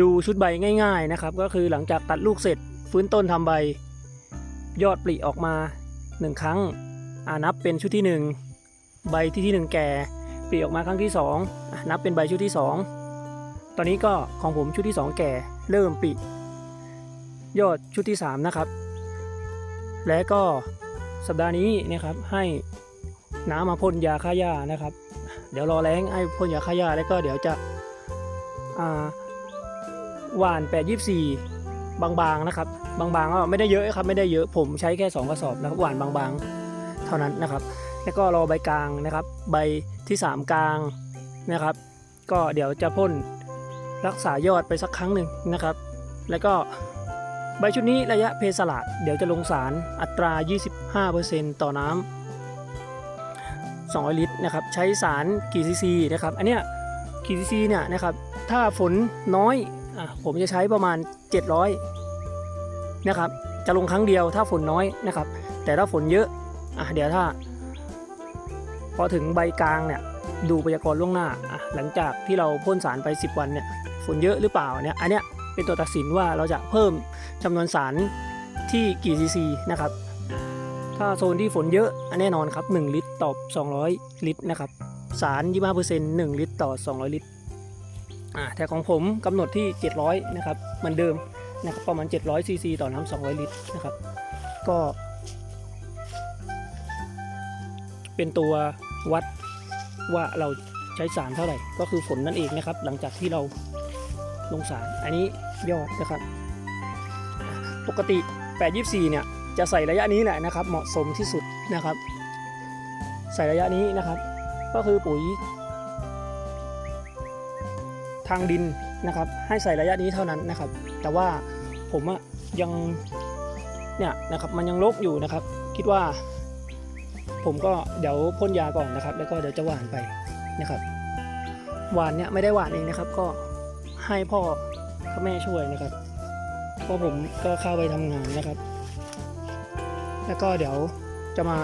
ดูชุดใบง่าย ๆนะครับ ก็คือหลังจากตัดลูกเสร็จ ฟื้นต้นทำใบ ยอดปลีออกมา 1 ครั้งอ่านับเป็นชุดที่ 1 ใบที่ที่ 1 แก่ปลีออกมาครั้งที่2อะนับเป็นใบชุดที่ 2 ตอนนี้ก็ของผมชุดที่ 2 แก่เริ่มปลียอดชุดที่ 3 นะครับ และก็สัปดาห์นี้นะครับให้น้ำมาพ่นยาฆ่าหญ้านะครับ เดี๋ยวรอแรงให้พ่นยาฆ่าหญ้าแล้วก็เดี๋ยวจะอ่า หวาน 824 บางๆนะครับบางๆก็ไม่ได้เยอะครับไม่ได้เยอะผมใช้แค่ 2 กระสอบนะครับหวานบางๆ เท่านั้นนะครับ แล้วก็รอใบกลางนะครับ ใบที่ 3 กลางนะครับ ก็เดี๋ยวจะพ่นรักษายอดไปสักครั้งหนึ่งนะครับ แล้วก็ใบชุดนี้ระยะเพสลาดเดี๋ยวจะลงสารอัตรา 25%ต่อน้ำ200 ลิตรนะครับ ใช้สารกี่ซีซีนะครับ อันเนี้ยกี่ซีซีเนี่ยนะครับ ถ้าฝนน้อย ผมจะใช้ประมาณ 700นะครับจะลงครั้งเดียวถ้าฝนน้อยนะครับ แต่ถ้าฝนเยอะอะเดี๋ยวถ้า พอถึงใบกลางเนี่ยดูพยากรณ์ล่วงหน้าอะหลังจากที่เราพ่นสารไป 10 วันเนี่ยฝนเยอะหรือเปล่าเนี่ยอันเนี้ยเป็นตัวตัดสินว่าเราจะเพิ่มจำนวนสารที่กี่ซีซีนะครับ ถ้าโซนที่ฝนเยอะอันแน่นอนครับ 1 ลิตรต่อ 200 ลิตรนะครับสาร25% 1 ลิตรต่อ 200 ลิตร แต่ของผมกำหนดที่ 700 นะครับเหมือนเดิมนะครับประมาณ 700ซีซีต่อน้ำ200 ลิตรนะครับ ก็ เป็นตัววัดว่าเราใช้สารเท่าไหร่ ก็คือฝนนั่นเองนะครับ หลังจากที่เราลงสาร อันนี้ยอดนะครับ ปกติ 824 เนี่ย จะใส่ระยะนี้แหละนะครับ เหมาะสมที่สุดนะครับ ใส่ระยะนี้นะครับ ก็คือปุ๋ย ทางดินนะครับให้ใส่ระยะนี้เท่านั้นนะครับ แต่ว่าผมอะยังเนี่ยนะครับมันยังรกอยู่นะครับ คิดว่า ผมก็เดี๋ยวพ่นยาก่อนนะครับ แล้วก็เดี๋ยวจะหว่านไปนะครับหว่านเนี่ยไม่ได้หว่านเองนะครับ ก็ให้พ่อกับแม่ช่วยนะครับเพราะผมก็เข้าไปทำงานนะครับ แล้วก็เดี๋ยวจะมา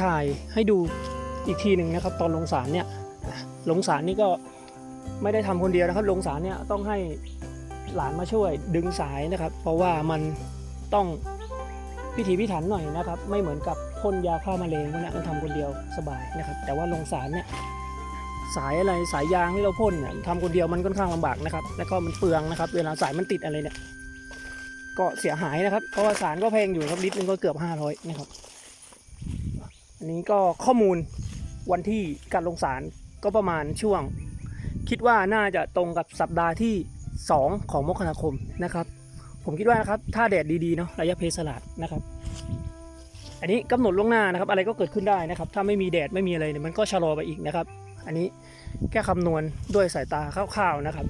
ถ่ายให้ดูอีกทีหนึ่งนะครับ ตอนลงสารเนี่ยลงสารนี่ก็ ไม่ได้ทำคนเดียวนะครับลงสารเนี่ยต้องให้หลานมาช่วยดึงสายนะครับ เพราะว่ามันต้องพิถีพิถันหน่อยนะครับ ไม่เหมือนกับพ่นยาฆ่าแมลงพวกเนี้ยเราทำคนเดียวสบายนะครับ แต่ว่าลงสารเนี่ยสายอะไรสายยางที่เราพ่นเนี่ยทำคนเดียวมันค่อนข้างลำบากนะครับ แล้วก็มันเปลืองนะครับ เวลาสายมันติดอะไรเนี่ยก็เสียหายนะครับ เพราะว่าสารก็แพงอยู่ครับลิตรนึงก็เกือบ500นะครับอันนี้ก็ข้อมูลวันที่การลงสารก็ประมาณช่วง คิดว่าน่าจะตรงกับสัปดาห์ที่ 2 ของมกราคมนะครับ ผมคิดว่านะครับถ้าแดดดีๆเนาะระยะเพสลาดนะครับ อันนี้กำหนดล่วงหน้านะครับ อะไรก็เกิดขึ้นได้นะครับ ถ้าไม่มีแดดไม่มีอะไรเนี่ยมันก็ชะลอไปอีกนะครับ อันนี้แค่คำนวณด้วยสายตาคร่าวๆนะครับ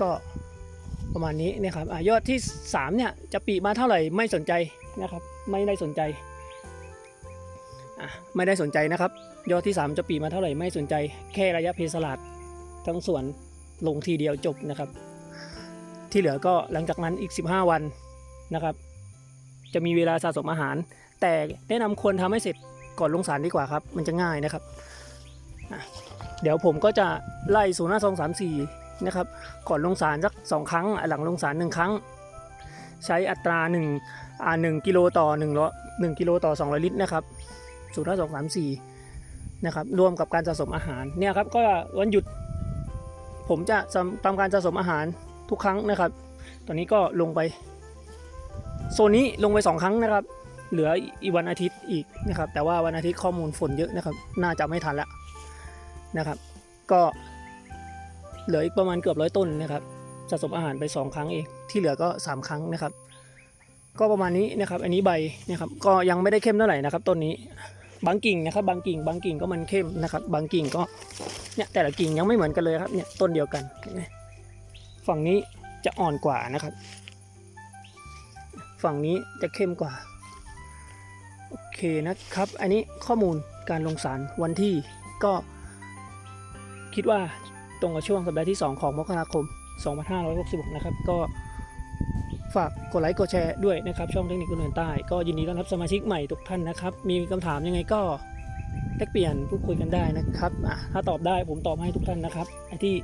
ก็ประมาณนี้นะครับอยอดที่3เนี่ยจะปีมาเท่าไหร่ไม่สนใจนะครับ ไม่ได้สนใจ ไม่ได้สนใจนะครับ ยอดที่ 3 จะปีมาเท่าไหร่ไม่สนใจ แค่ระยะเพสลาดทั้งส่วนลงทีเดียวจบนะครับ ที่เหลือก็หลังจากนั้นอีก 15 วันนะครับ จะมีเวลาสะสมอาหาร แต่แนะนำควรทำให้เสร็จก่อนลงสารดีกว่าครับ มันจะง่ายนะครับ เดี๋ยวผมก็จะไล่ศูนย์ห้าสองสามสี่นะครับ ก่อนลงสารสักสองครั้ง หลังลงสารหนึ่งครั้ง ใช้อัตรา1อ่า1กิโลต่อ1ร้อย1กิโลต่อ 200 ลิตรนะครับ ศูนย์ห้าสองสามสี่นะครับรวมกับการสะสมอาหารเนี่ยครับก็วันหยุดผมจะทำการสะสมอาหารทุกครั้งนะครับ ตอนนี้ก็ลงไป โซนนี้ลงไปสองครั้งนะครับ เหลืออีกวันอาทิตย์อีกนะครับ แต่ว่าวันอาทิตย์ข้อมูลฝนเยอะนะครับ น่าจะไม่ทันแล้วนะครับ ก็เหลืออีกประมาณเกือบร้อยต้นนะครับสะสมอาหารไปสองครั้งเองที่เหลือก็สามครั้งนะครับ ก็ประมาณนี้นะครับ อันนี้ใบนะครับ ก็ยังไม่ได้เข้มเท่าไหร่นะครับต้นนี้ บางกิ่งนะครับ บางกิ่ง บางกิ่งก็มันเข้มนะครับ บางกิ่งก็เนี่ยแต่ละกิ่งยังไม่เหมือนกันเลยครับเนี่ยต้นเดียวกันเห็นไหมฝั่งนี้จะอ่อนกว่านะครับ ฝั่งนี้จะเข้มกว่าโอเคนะครับ อันนี้ข้อมูลการลงสารวันที่ก็คิดว่าตรงกับช่วงสัปดาห์ที่ 2 ของมกราคม 2566 นะครับ ก็ ฝากกดไลค์กดแชร์ด้วยนะครับช่องเทคนิคคนเดินใต้ก็ยินดีต้อนรับสมาชิกใหม่ทุกท่านนะครับ มีคำถามยังไงก็แลกเปลี่ยนพูดคุยกันได้นะครับถ้าตอบได้ผมตอบให้ทุกท่านนะครับไอ้ที่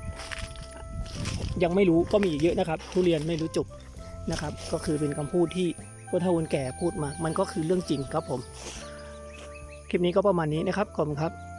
ยังไม่รู้ก็มีอีกเยอะนะครับ ทุเรียนไม่รู้จบนะครับ ก็คือเป็นคำพูดที่ผู้เฒ่าคนแก่พูดมา มันก็คือเรื่องจริงครับผม คลิปนี้ก็ประมาณนี้นะครับขอบคุณครับ